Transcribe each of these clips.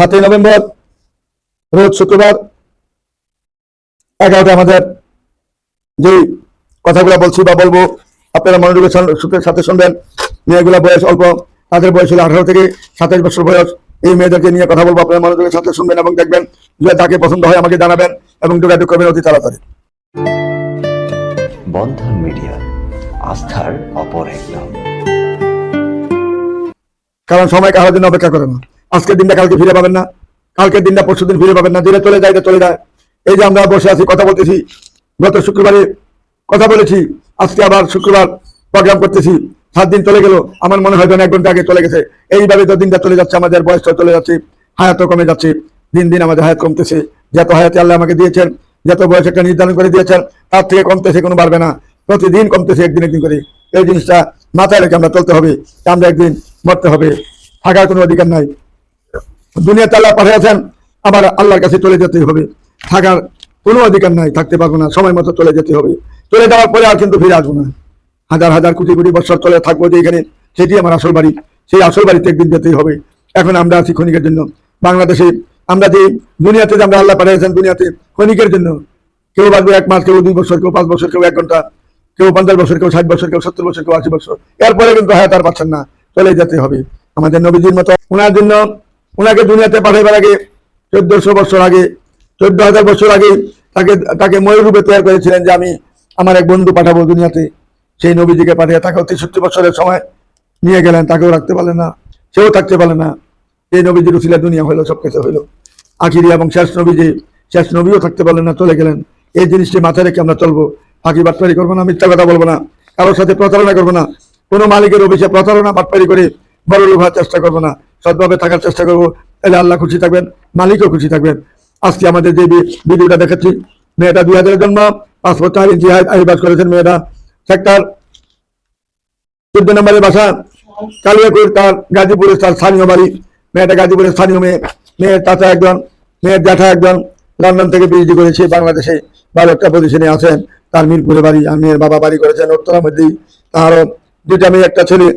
সাতই নভেম্বর রোজ শুক্রবার এগারোটা আমাদের যে কথাগুলো বলছি বা বলব আপনারা মনোযোগের সাথে শুনবেন। মেয়েগুলা বয়স অল্প তাদের বয়স হলো আঠারো থেকে সাতাশ বছর বয়স। এই মেয়েদেরকে নিয়ে কথা বলব আপনারা মনোযোগের সাথে শুনবেন এবং দেখবেন যদি তাকে পছন্দ হয় আমাকে জানাবেন এবং যোগাযোগ করবেন অতি তাড়াতাড়ি। বন্ধন মিডিয়া আস্থার অপর এক নাম কারণ সময় কারোর জন্য অপেক্ষা করে না। আজকের দিনটা কালকে ফিরে পাবেন না। কালকের দিনটা পরশু দিন ফিরে পাবেন না। দিনে চলে যায় চলে যায়। এই যে আমরা বসে আছি, কথা বলতেছি। গত শুক্রবারে কথা বলেছি। আজকে আবার শুক্রবার প্রোগ্রাম করতেছি। সাত দিন চলে গেল। আমার মনে হয় যেন এক ঘণ্টা আগে চলে গেছে। এইভাবে তো দিনটা চলে যাচ্ছে, আমাদের বয়সটা চলে যাচ্ছে, হায়াতও কমে যাচ্ছে। দিন দিন আমাদের হায়াত কমতেছে। যত হায়াতে আল্লাহ আমাকে দিয়েছেন, যত বয়স একটা নির্ধারণ করে দিয়েছেন, তার থেকে কমতেছে, কোনো বাড়বে না। প্রতিদিন কমতেছে, একদিন একদিন করে। এই জিনিসটা মাথায় রেখে আমরা চলতে হবে। আমরা একদিন মরতে হবে। থাকার কোনো অধিকার নাই। দুনিয়াতে আল্লাহ পাঠিয়েছেন, আবার আল্লাহর কাছে চলে যেতে হবে। থাকার কোনো অধিকার নাই, থাকতে পারব না, সময় মতো চলে যেতে হবে। চলে যাওয়ার পরে আর কিন্তু ফিরে আসব না। হাজার হাজার কোটি কোটি বছর চলে থাকব যে এখানে, সেটি আমার আসল বাড়ি। সেই আসল বাড়িতে একদিন যেতেই হবে। এখন আমরা আছি ক্ষণিকের জন্য। বাংলাদেশে আমরা যে দুনিয়াতে যে আমরা আল্লাহ পাঠিয়েছেন দুনিয়াতে, ক্ষণিকের জন্য। কেউ বাঁচবে এক মাস, কেউ দুই বছর, কেউ পাঁচ বছর, কেউ এক ঘণ্টা, কেউ পঞ্চাশ বছর, কেউ ষাট বছর, কেউ সত্তর বছর, কেউ আশি বছর। এরপরে কিন্তু হায়াত আর পাচ্ছেন না। চলে যেতে হবে। আমাদের নবীজির মতো ওনার জন্য ওনাকে দুনিয়াতে পাঠাইবার আগে চোদ্দশো বছর আগে চোদ্দ হাজার বছর আগে তাকে তাকে ময়ূর রূপে তৈরি করেছিলেন যে আমি আমার এক বন্ধু পাঠাবো দুনিয়াতে। সেই নবীজিকে পাঠিয়ে তাকেও তেষট্টি বছরের সময় নিয়ে গেলেন, তাকেও রাখতে পারলেন না, সেও থাকতে পারলেন না। এই নবীজির উচিলা দুনিয়া হইল সব কিছু হইল। আখিরি এবং শেষ নবীজি, শেষ নবীও থাকতে পারলেন না, চলে গেলেন। এই জিনিসটি মাথায় রেখে আমরা চলবো। ফাঁকি বাটপারি করব না, মিথ্যা কথা বলব না, কারোর সাথে প্রতারণা করব না। কোনো মালিকের অফিসে প্রতারণা বাটপারি করে বড় হওয়ার চেষ্টা করব না। সৎভাবে থাকার চেষ্টা করব। তাহলে আল্লাহ খুশি থাকবেন, মালিকও খুশি থাকবেন। আজকে আমাদের যে ভিডিওটা দেখাচ্ছি মেয়েটা দুই হাজারের জন্ম পাসপোর্ট চার ইঞ্চি আইবাস করেছেন মেয়েটা। সেক্টর চোদ্দ নম্বরের বাসা কালিয়াকুর তার গাজীপুরের তার স্থানীয় বাড়ি। মেয়েটা গাজীপুরের স্থানীয় মেয়ে, মেয়ের চাচা একজন, মেয়ের জ্যাঠা একজন। লন্ডন থেকে পিএইচডি করেছে বাংলাদেশে ভালো একটা পজিশনে আছেন। তার মিরপুরে বাড়ি, আর মেয়ের বাবা বাড়ি করেছেন উত্তরার মধ্যেই তারও দুটা মেয়ে, একটা ছেলে।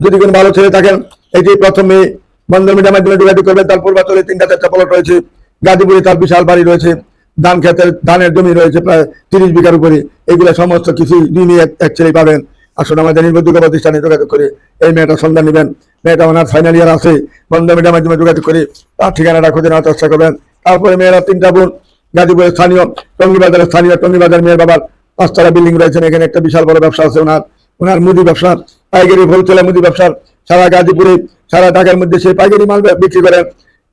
যদি কোনো ভালো ছেলে থাকেন, এটি প্রথম মেয়ে বন্ধন মিডিয়ার মাধ্যমে যোগাযোগ করবেন তার পূর্বাচলে তিনটা চারটা প্লট রয়েছে। গাজীপুরে তার বিশাল বাড়ি রয়েছে, ধান খেতের ধানের জমি রয়েছে প্রায় তিরিশ বিঘার উপরে। এগুলো সমস্ত কিছু মেয়ে এক- এক ছেলে পাবেন। আসুন আমাদের নির্ভরযোগ্য প্রতিষ্ঠানে যোগাযোগ করে এই মেয়েটা সন্ধান নেবেন। মেয়েটা ওনার ফাইনাল ইয়ার আছে। বন্ধন মিডিয়ার মাধ্যমে যোগাযোগ করে তার ঠিকানাটা খুঁজে নেওয়ার চেষ্টা করবেন। তারপরে মেয়েরা তিনটা বোন, গাজীপুরের স্থানীয় টঙ্গিবাজারের স্থানীয় টঙ্গিবাজার মেয়ের বাবার পাঁচতলা বিল্ডিং রয়েছেন এখানে একটা বিশাল বড় ব্যবসা আছে ওনার। ওনার মুদি ব্যবসা পাইকারি হোলসেলের মুদি ব্যবসার সারা গাজীপুরে, সারা ঢাকার মধ্যে সেই পাইকারি মাল বিক্রি করেন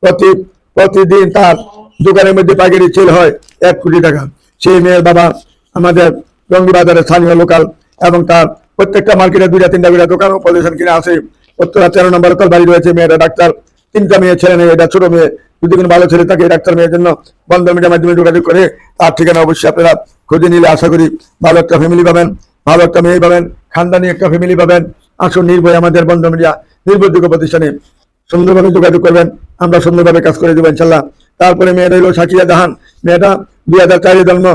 প্রতি, প্রতিদিন তার দোকানের মধ্যে পাইকারি সেল হয় এক কোটি টাকা। সেই মেয়ের বাবা আমাদের টঙ্গিবাজারের স্থানীয় লোকাল এবং তার প্রত্যেকটা মার্কেটে দুইটা, তিনটা করে দোকান ও পজিশন কিনে আছে উত্তরা তেরো নম্বর তার বাড়ি রয়েছে, মেয়েটা ডাক্তার। তিনটা মেয়ে, ছেলে নেই এটা ছোট মেয়ে। যদি কোনো ভালো ছেলে থাকে ডাক্তার মেয়ের জন্য বন্ধ মিডিয়ার মাধ্যমে যোগাযোগ করে, তার ঠিকানা অবশ্যই আপনারা খুঁজে নিলে আশা করি ভালো একটা ফ্যামিলি পাবেন। ভালো একটা মেয়ে পাবেন, খানদানি একটা ফ্যামিলি পাবেন। আসুন নির্ভয় আমাদের বন্ধন মিডিয়া নির্ভরযোগ্য প্রতিষ্ঠানে সুন্দরভাবে যোগাযোগ করবেন। আমরা সুন্দরভাবে কাজ করে দেবো ইনশাল্লাহ। তারপরে মেয়েটা হলো সাকিয়া জাহান। মেয়েটা দুই হাজার চারে জন্ম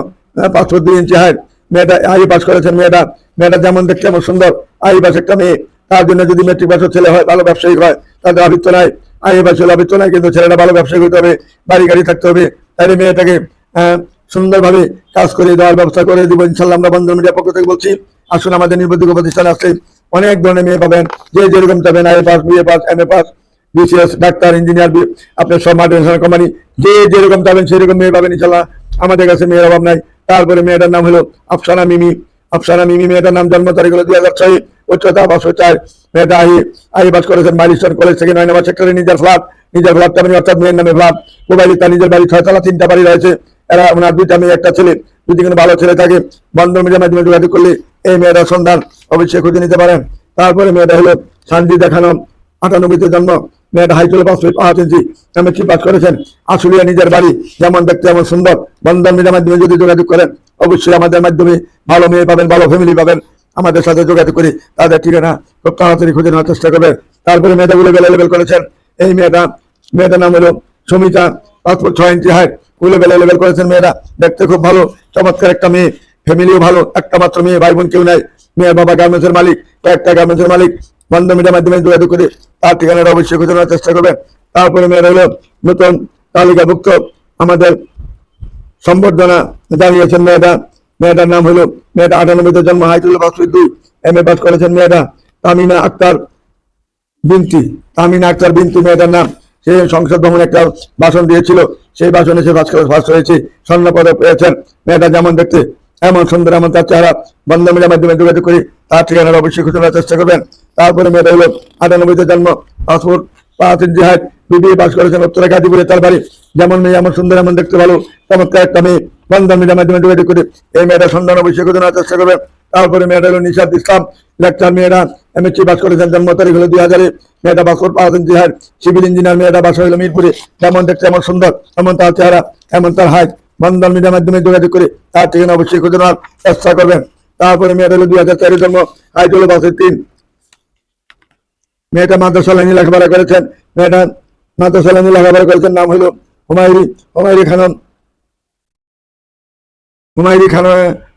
পাসপোর্ট দুই ইঞ্চি হাইট মেয়েটা আই পাস করেছেন মেয়েটা। মেয়েটা যেমন দেখতে এমন সুন্দর। আই পাস একটা মেয়ে। তার জন্য যদি মেট্রিক পাসের ছেলে হয় ভালো ব্যবসায়িক হয় তাদের আবৃত্ত নাই। আই পাস হলে আবৃত্ত নাই কিন্তু ছেলেটা ভালো ব্যবসায়ী হতে হবে বাড়ি গাড়ি থাকতে হবে। তাহলে মেয়েটাকে আহ, সুন্দরভাবে কাজ করে দেওয়ার ব্যবস্থা করে দিব ইনশাল্লাহ আমরা বন্ধু মিডিয়া পক্ষ থেকে বলছি। আসুন আমাদের নির্বাচিত প্রতিষ্ঠানে আসলে অনেক ধরনের মেয়ে পাবেন, যে যেরকম চাবেন I pass BA pass, M A pass, BCS, doctor, engineer আপনার সব মাল্টিনেশনাল কোম্পানি যে যেরকম চাবেন সেরকম মেয়ে পাবেন ইনশাল্লাহ আমাদের কাছে মেয়ের অভাব নাই। তারপরে মেয়েটার নাম হলো আফসানা মিমি। আফসানা মিমি মেয়েটার নাম জন্ম তারিখ হলো দুই হাজার ছয়। উচ্চতা পাঁচশো চার। মেয়েটা আই আই পাস করেছেন মাইলিস্টন কলেজ থেকে নয় নম্বর সেক্টরে নিজের ফ্ল্যাট নিজের ফ্ল্যাট তেমনি অর্থাৎ মেয়ের নামে ফ্ল্যাট মোবাইলে তার নিজের বাড়ি ছয়তলা তিনটা বাড়ি রয়েছে। এরা ওনার দুইটা মেয়ে, একটা ছেলে। যদি কোনো ভালো ছেলে থাকে, বন্ধন মিডিয়ার মাধ্যমে যোগাযোগ করলে এই মেয়েটার সন্ধান। অবশ্যই খুঁজে নিতে পারেন। তারপরে মেয়েটা হলো শান্তি দেখানো আটানব্বইতে জন্ম, মেয়েটা হাই চলে পাঁচ ফিট পাঁচ ইঞ্চি আমি কি পাস করেছেন। আসলিয়া নিজের বাড়ি, যেমন দেখতে যেমন সুন্দর। বন্ধন মিডিয়ার মাধ্যমে যদি যোগাযোগ করেন, অবশ্যই আমাদের মাধ্যমে ভালো মেয়ে পাবেন, ভালো ফ্যামিলি পাবেন। আমাদের সাথে যোগাযোগ করি তাদের ঠিকানা খুব তাড়াতাড়ি খুঁজে নেওয়ার চেষ্টা করবেন। তারপরে মেয়েটাগুলো লেভেল করেছেন। এই মেয়েটা, মেয়েটার নাম হলো সুমিতা পাসপোর্ট ছয় ইঞ্চি হাইট কুলে বেলা লেভেল করেছেন মেয়েরা দেখতে খুব ভালো, চমৎকার একটা মেয়ে। ফ্যামিলিও ভালো, একটা মাত্র মেয়ে ভাই বোন কেউ নাই। মেয়ের বাবা গার্মেন্টসের মালিক, একটা গার্মেন্টসের মালিক বন্ধ মিডিয়ার মাধ্যমে যোগাযোগ করে তার ঠিকানাটা অবশ্যই খুঁজে নেওয়ার চেষ্টা করবেন। তারপরে মেয়েরা হলো নতুন তালিকাভুক্ত আমাদের সম্বর্ধনা জানিয়েছেন মেয়েটা। মেয়েটার নাম হলো, মেয়েটা আটানব্বইতে জন্ম, হাইতুল্লাহ বাসুই দুই, এম এ পাস করেছেন মেয়েটা তামিনা আক্তার বিনতি। তামিনা আক্তার বিনতি, মেয়েটার নাম। সে সংসদ ভবনে একটা ভাষণ দিয়েছিল। সেই ভাষণে সে ফার্স্ট ফার্স্ট হয়েছে স্বর্ণ পদক পেয়েছেন। মেয়েটা যেমন দেখতে এমন সুন্দর এমন তার চেহারা বন্ধ মিডিয়ার মাধ্যমে যোগাযোগ করি তার ঠিকানার অবশ্যই খুঁজে চেষ্টা করবেন। তারপরে মেয়েটা হলো আটানব্বইতে জন্ম পাসপোর্ট পাঁচ জিহাদ বিবিএ পাস করেছেন উত্তরা গাজীপুরে তার বাড়ি। যেমন মেয়ে, এমন সুন্দর, এমন দেখতে ভালো, চমৎকার একটা মেয়ে। বন্ধন মাধ্যমে যোগাযোগ করে এই মেয়েটা সন্ধান অবশ্যই নেওয়ার চেষ্টা করবেন। তারপরে মেয়েটা হলো নিশাদ ইসলাম লেকচার মেয়েরা এমএসসি পাস করেছেন জন্ম তারিখ হলো দুই হাজারে মেয়েটা পাসপোর্ট পাওয়াছেন জিহার সিভিল ইঞ্জিনিয়ার মেয়েটা বাসা হলো মিরপুরে। যেমন দেখতে এমন সুন্দর, এমন তার চেহারা, এমন তার হাইট বন্ধন মিডিয়ার মাধ্যমে যোগাযোগ করে তার ঠিকানা অবশ্যই খুঁজে নেওয়ার চেষ্টা করবেন। তারপরে মেয়েটা হলো দুই হাজার চারি জন্ম হলো বাসের তিন। মেয়েটা মাদ্রাসা লাইনে লেখাপড়া করেছেন। মেয়েটা মাদ্রাসা লাইনে লেখাপড়া করেছেন, নাম হলো হুমায়ুরি হুমায়ুরি খানম। হুমায়ুরি খান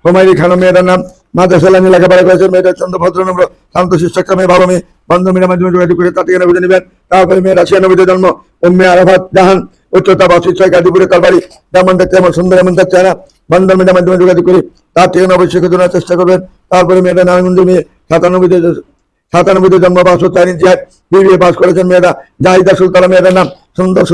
হুমায়ুরি খানম মেয়েটার নাম মাদ্রাসা লাইনে লেখাপড়া করেছেন। মেয়েটা চন্দ্র ভদ্রনম্র শান্ত একটা মেয়ে ভালো মেয়ে। বন্ধ মেয়ের মাধ্যমে যোগাযোগ করে তার ঠিকানা বুঝে নেবেন। তারপরে মেয়েরা ছিয়ানব্বইতে জন্ম, উম্মে আরাফাত জাহান। উচ্চতা যোগাযোগ করে, তার চেষ্টা করবেন, তারপরে মেয়েদের নাম সুন্দর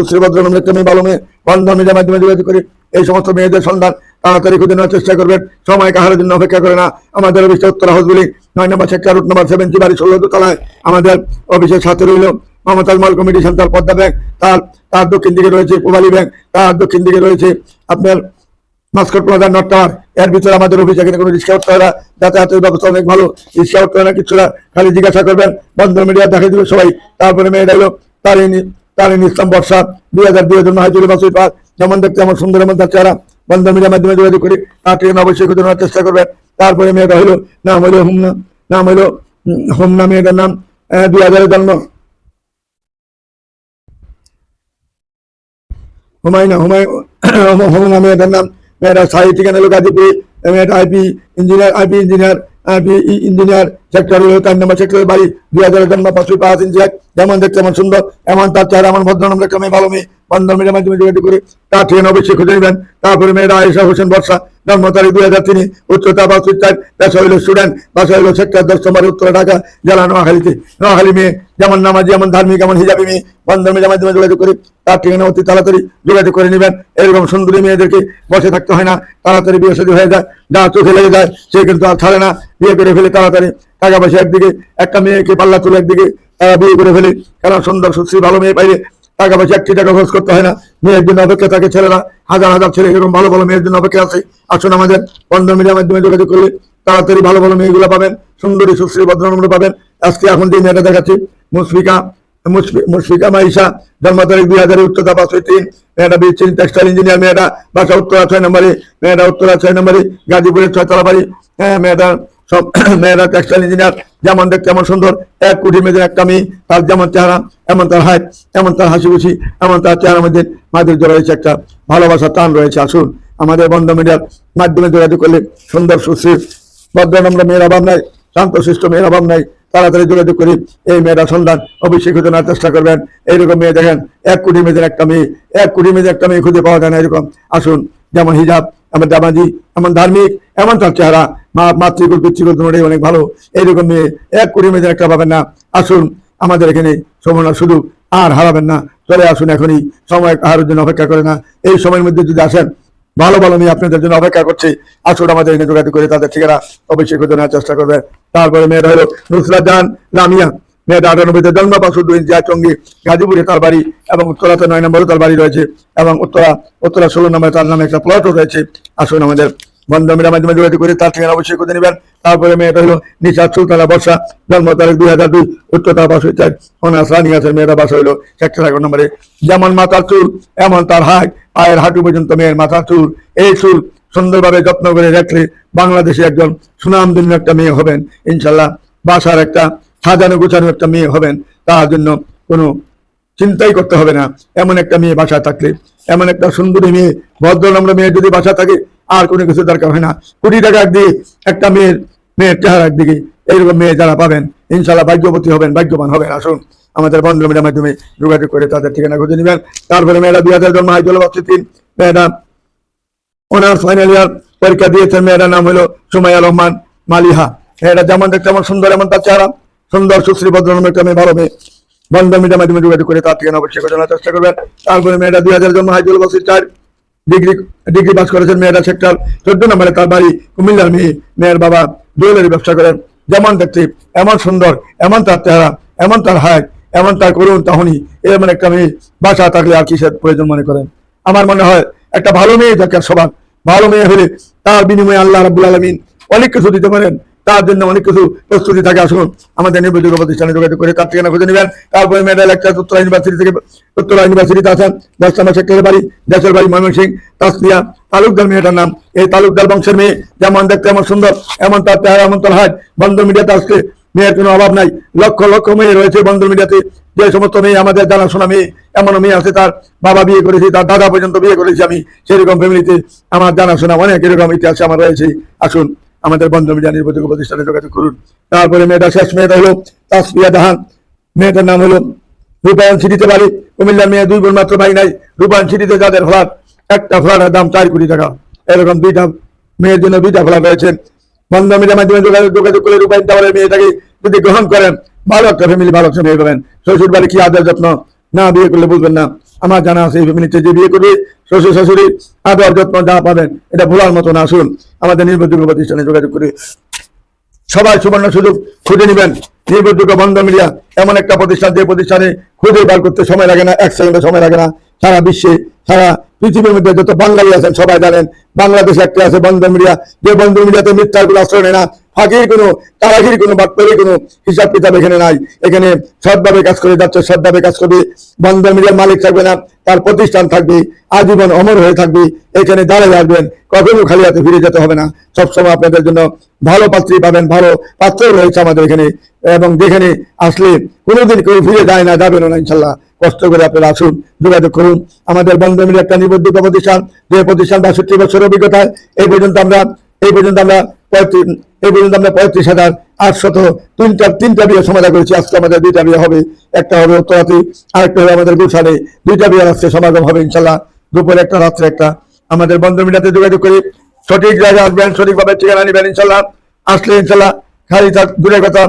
মাধ্যমে যোগাযোগ করি, এই সমস্ত মেয়েদের সন্ধান তাড়াতাড়ি খুঁজে চেষ্টা করবেন। সময় কাহারের জন্য অপেক্ষা করে না। আমাদের অফিসে উত্তর হাউস বলি নয় number sector, route number seventy বাড়ি ষোলো তলায় আমাদের অফিসের সাথে রইল Momtaz mall committee centre Padma bank, তার তার দক্ষিণ দিকে রয়েছে পোবালি ব্যাংক, তার দক্ষিণ দিকে রয়েছে আপনার মাস্কট প্লাজা নট টাওয়ার এর ভিতরে আমাদের অফিস এখানে কোনো রিক্সা উঠতে হয় না যাতায়াতের ব্যবস্থা অনেক ভালো রিক্সা উঠতে হয় না কিছু না খালি জিজ্ঞাসা করবেন, বন্ধ মিডিয়া দেখা দিল সবাই। তারপরে মেয়েটা হলো তারিনী তারিনী ইসলাম বর্ষা দুই হাজার দুই হাজার নয় চলে বছর পাঁচ যেমন দেখতে আমার সুন্দর এমন তার চেহারা। বন্ধ মিডিয়ার মাধ্যমে যোগাযোগ করি, তার ট্রেন অবশ্যই খুঁজে নেওয়ার চেষ্টা করবেন তারপরে মেয়েটা হলো, নাম হলো হুমনা, নাম হলো হোমনা মেয়েটার নাম দুই হাজারের জন্ম। হুমায়ুন হুমায়ুন হুমায়ুন মেয়েটার নাম মেয়েটা সাহি ঠিকানা হলো গাজীপুর। মেয়েটা IP engineer IP engineer IP engineer sector হলো তার নাম্বার সেক্টরের বাড়ি। দুই হাজার জন্ম পাঁচশো পাঁচ এক যেমন দেখতে এমন সুন্দর, এমন তার চেহারা, এমন ভদ্র নাম দেখতে মেয়ে ভালো মেয়ে। বন্ধন মাধ্যমে যোগাযোগ করে তার ঠিকানা অবশ্যই খুঁজে নেবেন। তারপরে মেয়েরা আয়েশা হোসেন বর্ষা, জন্ম তারিখ দুই হাজার তিনি, উচ্চতা বাষট্টি চার পেশা হইল স্টুডেন্ট বাসা হইল সেক্টর দশ নম্বর, উত্তর ঢাকা জেলা নোয়াখালীতে। নোয়াখালী মেয়ে, যেমন নামাজি, যেমন ধার্মিক, যেমন হিজাবি মেয়ে বন্ধন মাধ্যমে যোগাযোগ করে তার ঠিকানা অতি তাড়াতাড়ি যোগাযোগ করে নেবেন। এরকম সুন্দরী মেয়েদেরকে বসে থাকতে হয় না, তাড়াতাড়ি বিয়ে শাদী হয়ে যায়, যা চোখে লেগে যায়, সে কিন্তু আর ছাড়ে না। বিয়ে করে ফেলে তাড়াতাড়ি, টাকা পয়সা একদিকে, একটা মেয়েকে পাল্লা তুলে একদিকে বিয়ে করে ফেলে। কারণ সুন্দর সুশ্রী, ভালো মেয়ে পাইলে টাকা পয়সা একটি টাকা খরচ করতে হয় না। মেয়ের জন্য অপেক্ষা থাকে ছেলেরা হাজার হাজার ছেলে এরকম ভালো ভালো মেয়ের জন্য অপেক্ষা আছে। আসুন আমাদের বন্ধন মিডিয়ার মাধ্যমে যোগাযোগ করলে তাড়াতাড়ি ভালো ভালো মেয়েগুলো পাবেন, সুন্দরী সুশ্রী ভদ্রনম্র পাবেন। আজকে এখন যে মেয়েটা দেখাচ্ছি মুসফিকা মুশফি- মুশফিকা মাইশা, জন্ম তারিখ দুই হাজার উচ্চতা পাঁচশো তিন। মেয়েটা বিচ্ছিন টেক্সটাইল ইঞ্জিনিয়ার মেয়েটা বাসা উত্তরা ছয় নম্বরে। মেয়েটা উত্তরা ছয় নম্বরে গাজীপুরের ছয়তলা বাড়ি। হ্যাঁ মেয়েটা সব মেয়েরা টেক্সটাইল ইঞ্জিনিয়ার যেমন দেখতে এমন সুন্দর। এক কোটি মেয়েদের একটা মেয়ে, তার যেমন চেহারা, এমন তার হাইট এমন তার হাসি খুশি এমন তার চেহারার মধ্যে মাধুর্য রয়েছে একটা ভালোবাসা, টান রয়েছে। আসুন, আমাদের বন্ধ মিডিয়ার মাধ্যমে যোগাযোগ করলে সুন্দর সুশ্রী ভদ্রনম্র মেয়ের অভাব নাই শান্ত শান্তশিষ্ট মেয়ের অভাব নাই। তাড়াতাড়ি যোগাযোগ করি, এই মেয়েরা সন্ধান অবশ্যই খুঁজে চেষ্টা করবেন। এইরকম মেয়ে দেখেন, এক কোটি মেয়েদের একটা মেয়ে, এক কোটি মেয়েদের একটা মেয়ে খুঁজে পাওয়া যায় না এরকম। আসুন, যেমন হিজাব এমন দামাজি এমন ধার্মিক, এমন তার চেহারা। মা, মাতৃকুল, পিতৃকুল তোমারই অনেক ভালো। এইরকম মেয়ে, এক কোটি মেয়েদের একটা পাবেন না। আসুন, আমাদের এখানে সমনার শুধু আর হারাবেন না। চলে আসুন এখনই। সময় কাহার জন্য অপেক্ষা করে না। এই সময়ের মধ্যে যদি আসেন, ভালো ভালো মেয়ে আপনাদের জন্য অপেক্ষা করছি। আসুন আমাদের এখানে যোগাযোগ করে তাদের ঠিকানা অবশ্যই নেওয়ার চেষ্টা করবে। তারপরে মেয়েটা হলো নুসরাত জাহান লামিয়া। মেয়েটা আটানব্বইতে জন্ম পাঁচশো দুই ইঞ্চি চঙ্গি গাজীপুরে তার বাড়ি এবং উত্তরাতে নয় নম্বরে তার বাড়ি রয়েছে এবং উত্তরা উত্তরা ষোলো নম্বরে তার নামে একটা প্লটও রয়েছে। আসুন আমাদের মাধ্যমে যোগাযোগ করে তার ঠিকানা অবশ্যই খুঁজে নেবেন। তারপরে মেয়েটা হলো সুলতানা বর্ষা, জন্ম তারিখ দুই হাজার দুই, উচ্চতা আছে, মেয়েটা বাসা সেক্টর এগারো নম্বরে। যেমন মাথার চুল, এমন তার হাট পায়ের হাঁটু পর্যন্ত মেয়ের মাথার চুল। এই চুল সুন্দরভাবে যত্ন করে রাখলে বাংলাদেশে একজন সুনামধন্য একটা মেয়ে হবেন। ইনশাল্লাহ বাসার একটা সাজানো গোছানো একটা মেয়ে হবেন, তার জন্য কোনো চিন্তাই করতে হবে না। এমন একটা মেয়ে বাসায় থাকলে, এমন একটা সুন্দরী মেয়ে, ভদ্রনম্র মেয়ে যদি বাসা থাকে, আর কোনো কিছু দরকার হয় না। কোটি টাকা দিয়ে একটা মেয়ের মেয়ের চেহারা একদিকে। এইরকম মেয়ে যারা পাবেন ইনশাল্লাহ ভাগ্যবতী হবেন, ভাগ্যবান হবেন। আসুন, আমাদের বন্ধু মিডিয়ার মাধ্যমে যোগাযোগ করে তাদের ঠিকানা খুঁজে নেবেন। তারপরে মেয়েরা দুই হাজার জন্ম হাইজল তিন। মেয়েরা অনার্স ফাইনাল ইয়ার পরীক্ষা দিয়েছেন মেয়েরা নাম হলো সুমাইয়া রহমান মালিহা। মেয়েটা যেমন দেখতে এমন সুন্দর, এমন তার চেহারা। সুন্দর সুশ্রী ভদ্রনাম একটা মেয়ে, ভালো মেয়ে। বন্ধ মিডিয়ার মাধ্যমে যোগাযোগ করে তার ঠিকানা অবশ্যই জানার চেষ্টা করবেন। তারপরে মেয়েটা দুই হাজার জন্ম হাইজুল বসির চার ডিগ্রি ডিগ্রি পাস করেছেন মেয়েটা সেক্টর চোদ্দ নম্বরে, তার বাড়ি কুমিল্লার মেয়ে, মেয়ের বাবা জুয়েলারি ব্যবসা করেন। যেমন দেখতে, এমন সুন্দর, এমন তার চেহারা, এমন তার হায়, এমন তার করুন তাহনি এমন একটা মেয়ে বাসা থাকলে আর কিসের প্রয়োজন মনে করেন? আমার মনে হয় একটা ভালো মেয়ে দরকার সবার। ভালো মেয়ে হলে তার বিনিময়ে আল্লাহ রাবুল আলমিন অনেক কিছু দিতে পারেন। তার জন্য অনেক কিছু প্রস্তুতি থাকে। আসুন, আমাদের নির্ভরযোগ্য প্রতিষ্ঠানে যোগাযোগ করে তার ঠিকানা খুঁজে নেবেন। তারপরে মেয়েরা লেকচার উত্তরা ইউনিভার্সিটি থেকে উত্তরা ইউনিভার্সিটিতে আছেন দশটা সেক্টরের বাড়ি, দেশের বাড়ি ময়মনসিং তাসলিয়া তালুকদার মেয়েটার নাম। এই তালুকদার বংশের মেয়ে, যেমন দেখতে এমন সুন্দর, এমন তার চেহারা, এমন তার হাট বন্ধ মিডিয়াতে আসছে মেয়ের কোনো অভাব নাই। লক্ষ লক্ষ মেয়ে রয়েছে বন্ধ মিডিয়াতে। যে সমস্ত মেয়ে আমাদের জানাশোনা মেয়ে এমন মেয়ে আছে তার বাবা বিয়ে করেছে, তার দাদা পর্যন্ত বিয়ে করেছি আমি। সেরকম ফ্যামিলিতে আমার জানাশোনা অনেক এরকম ইতিহাস আমার রয়েছে। আসুন আমাদের বন্ধ মিডিয়া নির্বাচক প্রতিষ্ঠানে যোগাযোগ করুন। তারপরে মেয়েটা শেষ মেয়েটা হলো তাসপিয়া জাহান। মেয়েটার নাম হলো রূপায়ণ সিটিতে বাড়ি। কুমিল্লার মেয়ে দুই বোন মাত্র ভাই নাই। রূপায়ণ সিটিতে যাদের ফ্ল্যাট, একটা ফ্ল্যাটের দাম চার কোটি টাকা। এরকম দুইটা মেয়ের জন্য দুইটা ফ্ল্যাট রয়েছে। বন্ধ মিডিয়ার মাধ্যমে যোগাযোগ যোগাযোগ করে রূপায়ণ টাওয়ারের মেয়েটাকে যদি গ্রহণ করেন, ভালো একটা ফ্যামিলি ভালো একটা মেয়ে পাবেন। শ্বশুর বাড়ি কি আদর যত্ন? না বিয়ে করলে বুঝবেন না। আমার জানা আছে, এই ফ্যামিলিতে যে বিয়ে করবে, শ্বশুর, শাশুড়ি আদর যত্ন যা পাবেন, এটা ভোলার মতো না। আসুন, আমাদের নির্ভরযোগ্য প্রতিষ্ঠানে যোগাযোগ করে সবাই সুবর্ণ সুযোগ খুঁজে নেবেন। নির্ভরযোগ্য বন্ধ মিডিয়া, এমন একটা প্রতিষ্ঠান যে প্রতিষ্ঠানে খুঁজে বার করতে সময় লাগে না, এক সেকেন্ডে সময় লাগে না। সারা বিশ্বে, সারা পৃথিবীর মধ্যে যত বাঙালি আছেন, সবাই জানেন, বাংলাদেশে একটা আছে বন্ধ মিডিয়া। যে বন্ধ মিডিয়াতে মিথ্যার কোনো আশ্রয় নেয় না ফাঁকির কোনো তারাখির কোনো, বাটপারির কোনো হিসাব কিতাব এখানে নাই। এখানে সৎভাবে কাজ করে যাচ্ছে, সৎভাবে কাজ করবে, বন্ধ মিডিয়ার মালিক থাকবে না, তার প্রতিষ্ঠান থাকবে, আজীবন অমর হয়ে থাকবে, এখানে দাঁড়িয়ে আসবেন কখনো খালি হাতে ফিরে যেতে হবে না। সবসময় আপনাদের জন্য ভালো পাত্রী পাবেন, ভালো পাত্র রয়েছে আমাদের এখানে। এবং যেখানে আসলে কোনোদিন কেউ ফিরে যায় না যাবেন না, ইনশাল্লাহ। কষ্ট করে আপনারা আসুন, যোগাযোগ করুন। আমাদের বন্ধ মিলে একটা নিবন্ধিত প্রতিষ্ঠান, যে প্রতিষ্ঠান বাষট্টি বছর অভিজ্ঞতায়, এই পর্যন্ত আমরা, এই পর্যন্ত আমরা পঁয়ত্রিশ, এই পর্যন্ত আমরা পঁয়ত্রিশ হাজার আটশত তিনটা তিনটা বিয়ে সমাধান করেছি। আজকে আমাদের দুইটা বিয়ে হবে, একটা হবে উত্তরাতে, আরেকটা হবে আমাদের গুলশানে। দুইটা বিয়ে আজকে সমাগম হবে ইনশাল্লাহ, দুপুরে একটা, রাত্রে একটা। আমাদের বন্ধ মিলাতে যোগাযোগ করি সঠিক জায়গায় আসবেন, সঠিকভাবে ঠিকানা নেবেন ইনশাল্লাহ। আসলে ইনশাল্লাহ খালি থাক, দূরের কথা,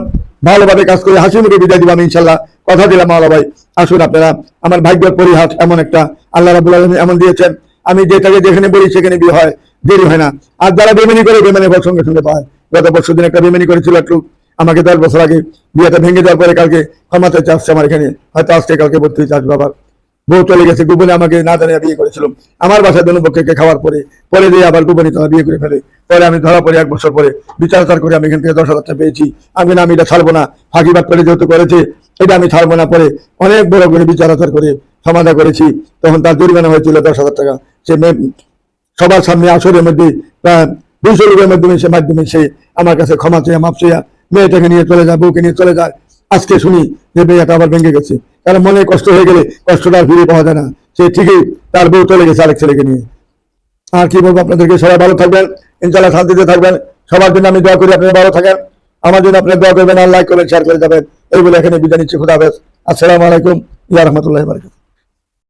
ভালোভাবে কাজ করে হাসি মুখে বিদায় দিবাম ইনশাল্লাহ। কথা দিলাম মাওলা ভাই। আসুন আপনারা, আমার ভাগ্যের পরিহাস এমন একটা, আল্লাহ রাবুল আলমী এমন দিয়েছেন। আমি যেটাকে যেখানে বলি সেখানে বিয়ে হয়, দেরি হয় না। আর যারা বেমানি করে বেমানি ফল সঙ্গে সঙ্গে পায়। গত বছর দিন একটা বেমানি করেছিল একটু। আমাকে দশ বছর আগে বিয়েটা ভেঙে যাওয়ার পরে কালকে ক্ষমাতে চাচ্ছে আমার এখানে। হয়তো আজকে কালকে ভর্তি আসবে আবার বউ চলে গেছে, গোপনে আমাকে না জানিয়ে বিয়ে করেছিল। আমার বাসায় দনুপক্ষকে খাওয়ার পরে পরে দিয়ে আবার গোপনে তারা বিয়ে করে ফেলে। পরে আমি ধরা পড়ে এক বছর পরে। বিচার আচার করে আমি এখান থেকে দশ হাজার টাকা পেয়েছি। আমি না, আমি এটা ছাড়বো না। ফাঁকিবাদ করে যেহেতু করেছে, এটা আমি ছাড়বো না পরে। অনেক বড় করে বিচার আচার করে সমাধা করেছি। তখন তার জরিমানা হয়েছিল দশ হাজার টাকা। সে সবার সামনে আসরের মধ্যে দুইশো লোকের মাধ্যমে সে মাধ্যমে সে আমার কাছে ক্ষমা চেয়ে মাপ চেয়ে মেয়েটাকে নিয়ে চলে যায়, বউকে নিয়ে চলে যায়। আজকে শুনি যে মেয়েটা আবার ভেঙে গেছে। কারণ মনে কষ্ট হয়ে গেলে কষ্টটা ফিরে পাওয়া যায় না। সে ঠিকই তার বউ চলে গেছে আরেক ছেলেকে নিয়ে। আর কি বলব আপনাদেরকে? সবাই ভালো থাকবেন ইনশাল্লাহ শান্তিতে থাকবেন। সবার জন্য আমি দোয়া করি আপনারা ভালো থাকেন। আমার জন্য আপনি দোয়া করবেন আর লাইক করবেন শেয়ার করে যাবেন। এই বলে এখানে বিদায় নিচ্ছি। খুদা হাফেজ। আসসালামু আলাইকুম। ইয়া রহমতুল্লাহ বারকাত